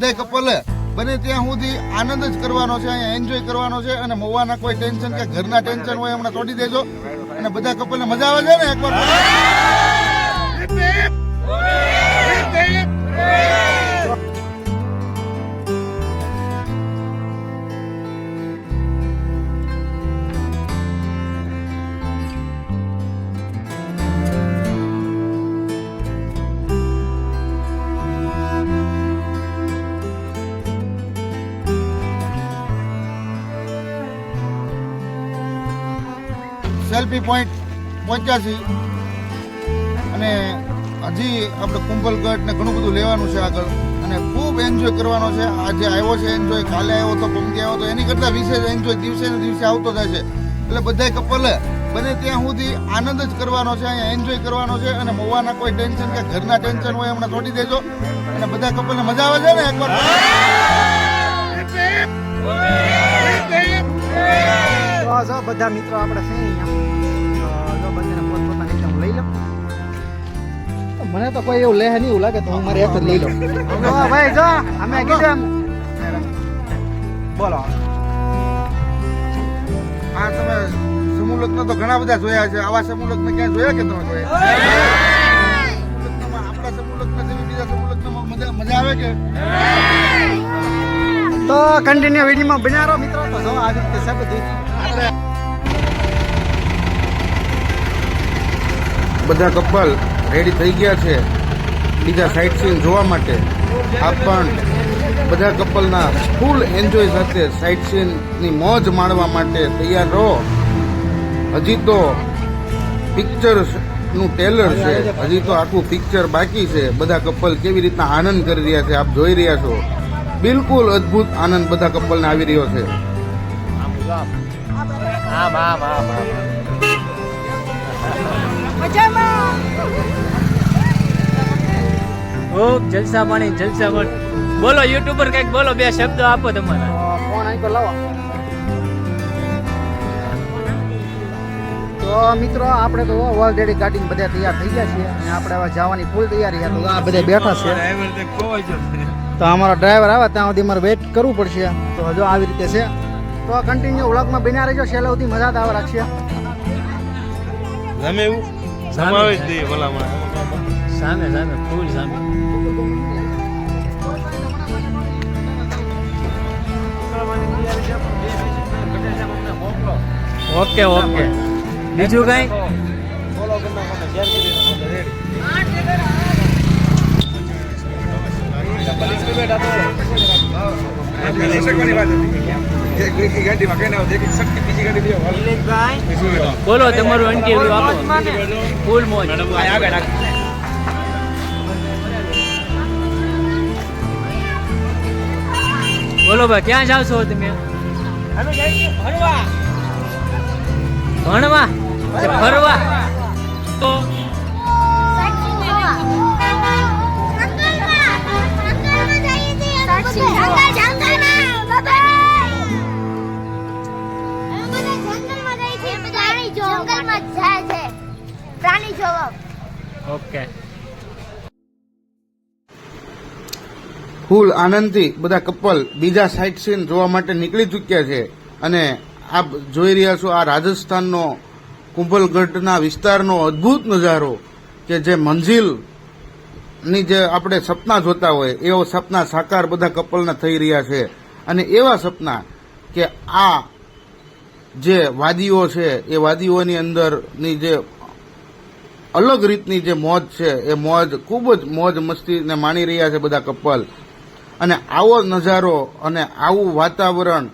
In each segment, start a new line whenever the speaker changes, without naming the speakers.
બધા કપલે બને ત્યાં સુધી આનંદ જ કરવાનો છે, અહીંયા એન્જોય કરવાનો છે અને મોવાના કોઈ ટેન્શન કે ઘરના ટેન્શન હોય હમણાં તોડી દેજો. અને બધા કપલને મજા આવે છે ને એકવાર? સેલ્ફી પોઈન્ટ પહોંચ્યા અને હજી આપણે કુંભલગઢ ને ઘણું બધું લેવાનું છે આગળ. અને ખૂબ એન્જોય કરવાનો છે. આજે આવ્યો છે એન્જોય કાલે આવ્યો તો પમદી આવ્યો તો એની કરતાં વિશેષ એન્જોય દિવસે ને દિવસે આવતો જાય છે. એટલે બધાય કપલે બને ત્યાં સુધી આનંદ જ કરવાનો છે અહીંયા એન્જોય કરવાનો છે. અને મોવાના કોઈ ટેન્શન કે ઘરના ટેન્શન હોય હમણાં છોડી દેજો. અને બધા કપલને મજા આવે છે ને એકવાર?
બધા મિત્રો આપણે છે મને તો કોઈ એવું લે નહીં એવું લાગે તો હું મારે એક જ લઈ લઉં. ભાઈ જો અમે કીધું એમ. બોલો.
આ તમે સમૂહ લગ્ન તો ઘણા બધા જોયા છે. આવા સમૂહ લગ્ન ક્યાં જોયા કે તમે લગ્નમાં આપણા સમૂહ લગ્ન જેવી બીજા સમૂહ લગ્નમાં મજા મજા આવે કે?
તો કન્ટિન્યુ વિડીયોમાં બનારો મિત્રો. તો જો આવી રીતે છે બધું.
બધા કપલ રેડી થઈ ગયા છે બીજા સાઇટ સીન જોવા માટે. આપ પણ બધા કપલના ફૂલ એન્જોય સાથે સાઇટ સીનની મોજ માણવા માટે તૈયાર રહો. હજી તો પિક્ચરનું ટેલર છે. હજી તો આખું પિક્ચર બાકી છે. બધા કપલ કેવી રીતના આનંદ કરી રહ્યા છે, આપ જોઈ રહ્યા છો. બિલકુલ અદ્ભુત આનંદ બધા કપલને આવી રહ્યો છે.
ખૂબ જલસા પાણી જલસા પાણી બોલો યુટ્યુબર કંઈક બોલો બે શબ્દો આપો તમારા.
ફોન અહીં પર લાવો. તો મિત્રો આપણે તો ઓલરેડી ગાડી બધા તૈયાર થઈ ગયા છીએ અને આપણે હવે જવાની ફૂલ તૈયારી હતી તો આ બધા બેઠા છે. તો અમારો ડ્રાઈવર આવે ત્યાં સુધી મારે વેઇટ કરવું પડશે. તો હજુ આવી રીતે છે. તો કન્ટિન્યુ વ્લોગમાં બન્યા રહેજો. છેલ્લા સુધી મજા જ આવે રાખશે
ગમે એવું. સમાવી જ દઈએ ભલામણ.
સામે સામે ફૂલ સામે. Okay okay. બીજું કઈ? બોલો તમારું ઇન્ટરવ્યુ આપો ફૂલ મોજ. બોલો ભાઈ ક્યાં જાવ છો તમે? ભણવા. ભણવા? ફરવા તો
પ્રાણી
ઓકે
ફૂલ આનંદથી બધા કપલ બીજા સાઇટ સીન જોવા માટે નીકળી ચૂક્યા છે અને આપ જોઈ રહ્યા છો આ રાજસ્થાનનો કુંભલગઢના વિસ્તારનો અદ્ભુત નજારો કે જે મંજિલની જે આપણે સપના જોતા હોય એવો સપના સાકાર બધા કપલના થઈ રહ્યા છે અને એવા સપના કે આ જે વાદીઓ છે એ વાદીઓની અંદરની જે અલગ રીતની જે મોજ છે, એ મોજ ખૂબ જ મોજ મસ્તીને માણી રહ્યા છે બધા કપલ. અને આવો નજારો અને આવું વાતાવરણ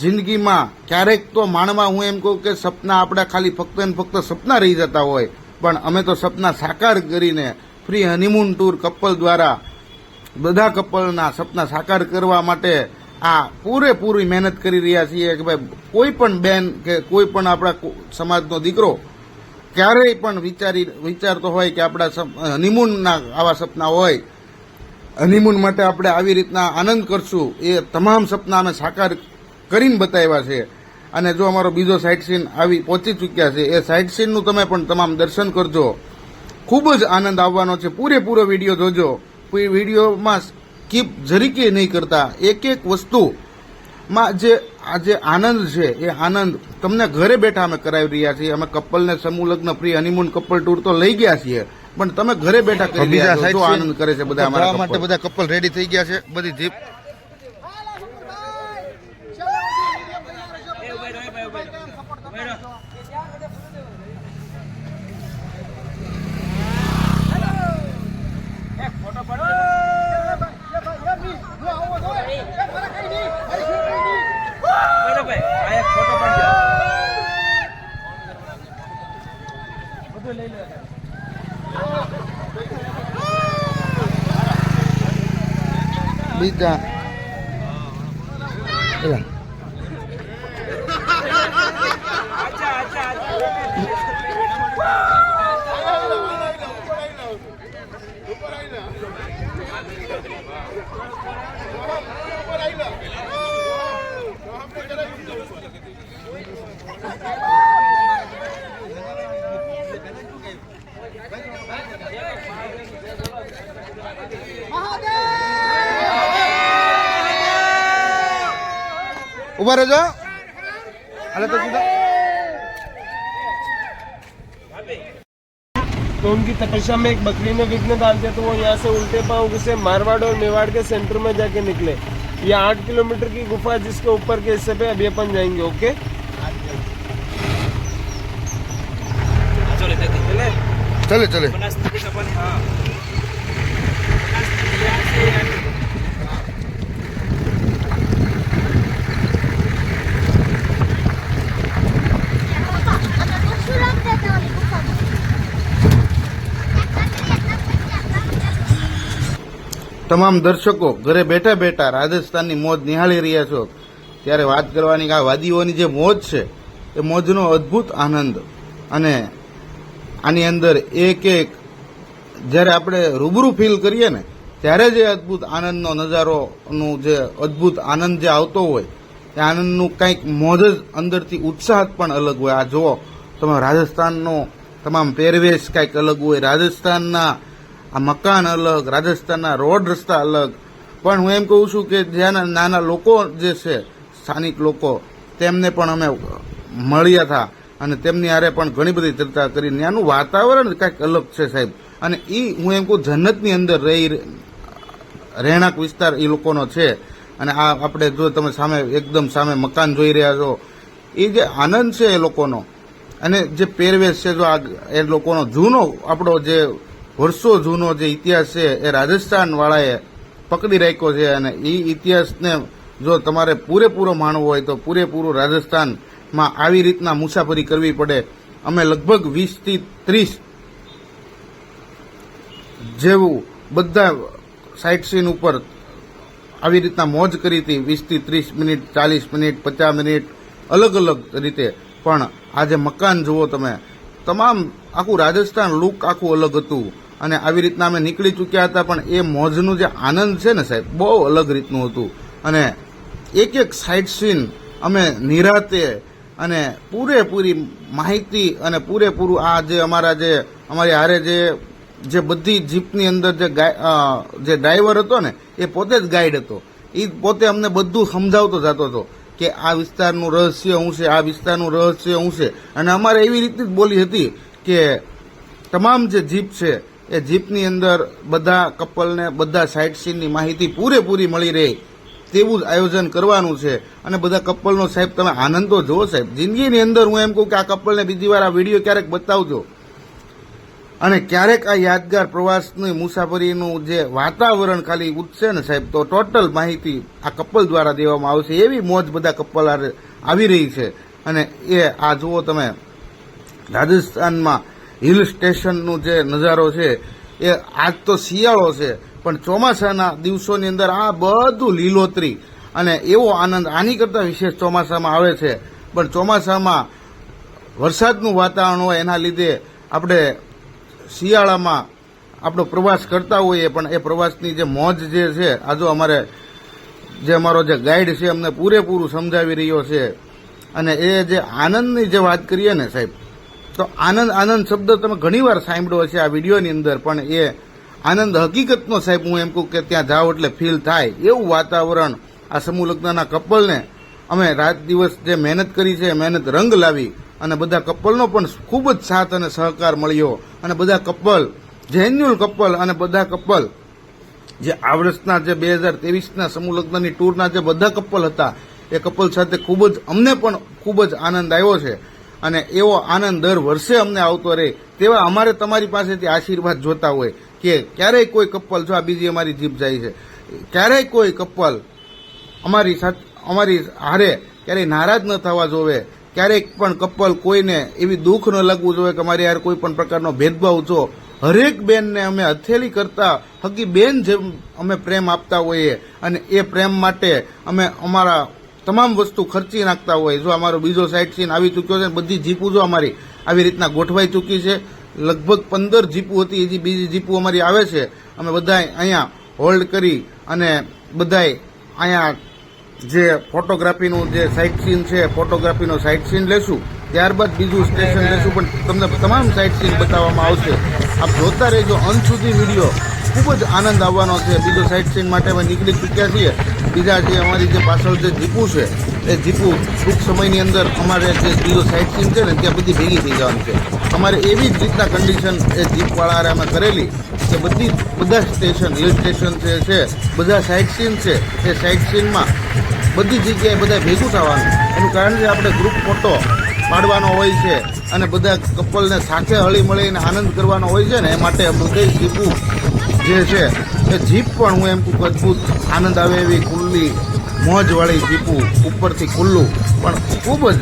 જિંદગીમાં ક્યારેક તો માણવા હું એમ કહું કે સપના આપણા ખાલી ફક્ત ને ફક્ત સપના રહી જતા હોય, પણ અમે તો સપના સાકાર કરીને ફ્રી હનીમૂન ટૂર કપલ દ્વારા બધા કપલના સપના સાકાર કરવા માટે આ પૂરેપૂરી મહેનત કરી રહ્યા છીએ કે ભાઈ કોઈ પણ બેન કે કોઈ પણ આપણા સમાજનો દીકરો ક્યારેય પણ વિચારી વિચારતો હોય કે આપણા હનીમૂનના આવા સપના હોય, હનીમૂન માટે આપણે આવી રીતના આનંદ કરશું, એ તમામ સપના અમે સાકાર કરીને બતાવ્યા છે. અને જો અમારો બીજો સાઇટ સીન આવી પહોંચી ચૂક્યા છે, એ સાઇટ સીનનું તમે પણ તમામ દર્શન કરજો. ખૂબ જ આનંદ આવવાનો છે. પૂરેપૂરો વીડિયો જોજો. કોઈ વિડીયોમાં કીપ જરીકે નહીં કરતા. એક એક વસ્તુમાં જે આ જે આનંદ છે એ આનંદ તમને ઘરે બેઠા અમે કરાવી રહ્યા છીએ. અમે કપલને સમૂહ લગ્ન ફ્રી હનીમૂન કપલ ટૂર તો લઈ ગયા છીએ પણ તમે ઘરે બેઠા કરી
બીજા
રહ્યા છો. આનંદ કરે છે બધા અમારા
માટે બધા કપલ રેડી થઈ ગયા છે. બધી જીપ બીજા ઉભા રહેજો હાલે તો સીધા
तो उनकी तपस्या में एक बकरी ने विघ्न डाल दिया तो वो यहाँ से उल्टे पाँव से मारवाड़ और मेवाड़ के सेंटर में जाके निकले ये आठ किलोमीटर की गुफा है जिसके ऊपर के हिस्से पे अभी अपन जाएंगे ओके
ચલે ચલે
તમામ દર્શકો ઘરે બેઠા બેઠા રાજસ્થાનની મોજ નિહાળી રહ્યા છો. ત્યારે વાત કરવાની આ વાદીઓની જે મોજ છે, એ મોજનો અદ્ભુત આનંદ. અને આની અંદર એક એક જ્યારે આપણે રૂબરૂ ફીલ કરીએ ને, ત્યારે જે અદ્ભુત આનંદનો નજારોનું જે અદ્ભુત આનંદ જે આવતો હોય, એ આનંદનું કંઈક મોજ જ અંદરથી ઉત્સાહ પણ અલગ હોય. આ જુઓ તમે રાજસ્થાનનો તમામ પહેરવેશ કંઈક અલગ હોય. રાજસ્થાનના આ મકાન અલગ, રાજસ્થાનના રોડ રસ્તા અલગ. પણ હું એમ કહું છું કે જ્યાંના નાના લોકો જે છે, સ્થાનિક લોકો, તેમને પણ અમે મળ્યા હતા. અને તેમની હારે પણ ઘણી બધી ચર્ચા કરી. ત્યાંનું વાતાવરણ કાંઈક અલગ છે સાહેબ. અને એ હું એમ કહું, જન્નતની અંદર રહી, રહેણાંક વિસ્તાર એ લોકોનો છે. અને આ આપણે જો તમે સામે, એકદમ સામે મકાન જોઈ રહ્યા છો એ જે આનંદ છે એ લોકોનો. અને જે પહેરવેશ છે, જો આ એ લોકોનો જૂનો આપણો જે વર્ષો જૂનો જે ઇતિહાસ છે, એ રાજસ્થાન વાળાએ પકડી રાખ્યો છે અને એ ઇતિહાસને જો તમારે પૂરેપૂરો માણવો હોય તો પૂરેપૂરું રાજસ્થાનમાં આવી રીતના મુસાફરી કરવી પડે. અમે લગભગ વીસથી ત્રીસ જેવું બધા સાઇટ સીન ઉપર આવી રીતના મોજ કરી હતી. વીસથી ત્રીસ મિનિટ, ચાલીસ મિનિટ, પચાસ મિનિટ, અલગ અલગ રીતે. પણ આજે મકાન જુઓ તમે. તમામ આખું રાજસ્થાન લુક આખું અલગ હતું. અને આવી રીતના અમે નીકળી ચૂક્યા હતા, પણ એ મોજનું જે આનંદ છે ને સાહેબ, બહુ અલગ રીતનું હતું. અને એક એક સાઇટ સીન અમે નિરાતે અને પૂરેપૂરી માહિતી અને પૂરેપૂરું આ જે અમારા જે, અમારી હારે જે જે બધી જીપની અંદર જે જે ડ્રાઈવર હતો ને, એ પોતે જ ગાઈડ હતો. એ પોતે અમને બધું સમજાવતો જતો હતો કે આ વિસ્તારનું રહસ્ય શું છે, આ વિસ્તારનું રહસ્ય શું છે. અને અમારે એવી રીતની જ બોલી હતી કે તમામ જે જીપ છે એ જીપની અંદર બધા કપલને, બધા સાઇટ સીનની માહિતી પૂરેપૂરી મળી રહે તેવું જ આયોજન કરવાનું છે. અને બધા કપલનો સાહેબ, તમે આનંદ તો જુઓ સાહેબ. જિંદગીની અંદર હું એમ કહું કે આ કપલને બીજી વાર આ વીડિયો ક્યારેક બતાવજો. અને ક્યારેક આ યાદગાર પ્રવાસની મુસાફરીનું જે વાતાવરણ ખાલી ઉઠશે ને સાહેબ, તો ટોટલ માહિતી આ કપલ દ્વારા દેવામાં આવશે. એવી મોજ બધા કપલ આવી રહી છે. અને એ આ જુઓ તમે, રાજસ્થાનમાં હિલ સ્ટેશનનું જે નજારો છે, એ આજ તો શિયાળો છે, પણ ચોમાસાના દિવસોની અંદર આ બધું લીલોતરી અને એવો આનંદ આની કરતાં વિશેષ ચોમાસામાં આવે છે. પણ ચોમાસામાં વરસાદનું વાતાવરણ હોય એના લીધે આપણે શિયાળામાં આપણો પ્રવાસ કરતા હોઈએ, પણ એ પ્રવાસની જે મોજ જે છે, આ જો અમારે જે અમારો જે ગાઈડ છે, અમને પૂરેપૂરું સમજાવી રહ્યો છે. અને એ જે આનંદની જે વાત કરીએ ને સાહેબ તો આનંદ આનંદ શબ્દ તમે ઘણીવાર સાંભળ્યો છે આ વિડીયોની અંદર, પણ એ આનંદ હકીકતનો સાહેબ, હું એમ કહું કે ત્યાં જાઓ એટલે ફીલ થાય. એવું વાતાવરણ આ સમૂહ લગ્નના કપલને અમે રાત દિવસ જે મહેનત કરી છે, મહેનત રંગ લાવી અને બધા કપલનો પણ ખૂબ જ સાથ અને સહકાર મળ્યો. અને બધા કપલ જેન્યુઅલ કપલ અને બધા કપલ જે આ વર્ષના જે બે હજાર ત્રેવીસના સમૂહ લગ્નની ટૂરના જે બધા કપલ હતા, એ કપલ સાથે ખૂબ જ અમને પણ ખૂબ જ આનંદ આવ્યો છે. અને એવો આનંદ દર વર્ષે અમને આવતો રહે, તેવા અમારે તમારી પાસેથી આશીર્વાદ જોતા હોય કે ક્યારેય કોઈ કપલ જો આ બીજી અમારી જીભ જાય છે, ક્યારેય કોઈ કપલ અમારી અમારી હારે ક્યારેય નારાજ ન થવા જોવે ક્યારેક પણ કપલ કોઈને એવી દુઃખ ન લાગવું જોઈએ કે અમારી યાર કોઈ પણ પ્રકારનો ભેદભાવ છો હરેક બેનને અમે હથેલી કરતા હકી બેન જેમ અમે પ્રેમ આપતા હોઈએ અને એ પ્રેમ માટે અમે અમારા તમામ વસ્તુ ખર્ચી નાખતા હોય. જો અમારો બીજો સાઇટ સીન આવી ચૂક્યો છે બધી જીપું જો અમારી આવી રીતના ગોઠવાઈ ચૂકી છે. લગભગ પંદર જીપું હતી એ બીજી જીપું અમારી આવે છે. અમે બધાય અહીંયા હોલ્ડ કરી અને બધાય અહીંયા જે ફોટોગ્રાફીનું જે સાઇટ સીન છે ફોટોગ્રાફીનો સાઇટ સીન લેશું. ત્યારબાદ બીજું સ્ટેશન લેશું. પણ તમને તમામ સાઇટ સીન બતાવવામાં આવશે. આપ જોતા રહેજો. અંત સુધી વીડિયો ખૂબ જ આનંદ આવવાનો છે. બીજો સાઇટ સીન માટે અમે નીકળી ચૂક્યા છીએ. બીજા જે અમારી જે પાછળ જે જીપું છે, એ જીપું ટૂંક સમયની અંદર અમારે જે બીજો સાઇટ સીન છે ને, ત્યાં બધી ભેગી થઈ જવાની છે. અમારે એવી જ રીતના કન્ડિશન એ જીપવાળા અમે કરેલી કે બધી, બધા સ્ટેશન હિલ સ્ટેશન જે છે, બધા સાઇટ સીન છે, એ સાઇટ સીનમાં બધી જગ્યાએ બધા ભેગું થવાનું. એનું કારણ છે આપણે ગ્રુપ ફોટો પાડવાનો હોય છે અને બધા કપલને સાથે હળી મળીને આનંદ કરવાનો હોય છે ને, એ માટે બધી જીપું જે છે, એ જીપ પણ હું એમ કહું અદભુત આનંદ આવે એવી ખુલ્લી મોજવાળી જીપું ઉપરથી ખુલ્લું. પણ ખૂબ જ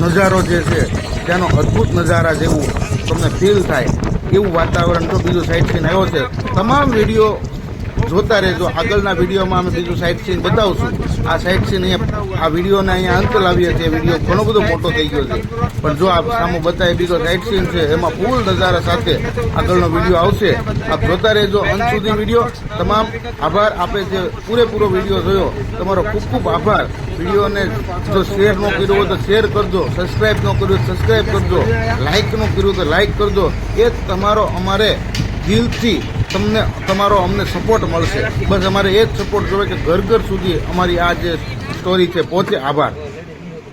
નજારો જે છે, ત્યાંનો અદ્ભુત નજારા જેવું તમને ફીલ થાય. એવું વાતાવરણ તો બીજું સાઇટ સીન આવ્યો છે, તમામ વીડિયો જોતા રહેજો. આગળના વિડીયોમાં અમે બીજું સાઇટ સીન બતાવશું. આ સાઇટ સીન અહીંયા આ વિડીયોને અહીંયા અંત લાવીએ છીએ. વીડિયો ઘણો બધો મોટો થઈ ગયો છે. પણ જો આપ સામો બતાવે બીજો સાઇટ સીન છે, એમાં ફૂલ નજારા સાથે આગળનો વીડિયો આવશે. આપ જોતા રહેજો અંત સુધી વીડિયો. તમામ આભાર. આપે જે પૂરેપૂરો વીડિયો જોયો, તમારો ખૂબ ખૂબ આભાર. વિડીયોને જો શેર ન કર્યો હોય તો શેર કરજો સબસ્ક્રાઈબ ન કર્યું તો સબસ્ક્રાઇબ કરજો. લાઇક ન કર્યું તો લાઇક કરજો. એ તમારો અમારે દિલથી તમને, તમારો અમને સપોર્ટ મળશે. બસ અમારે એ જ સપોર્ટ જોઈએ કે ઘર ઘર સુધી અમારી આ જે સ્ટોરી છે, પહોંચે. આભાર.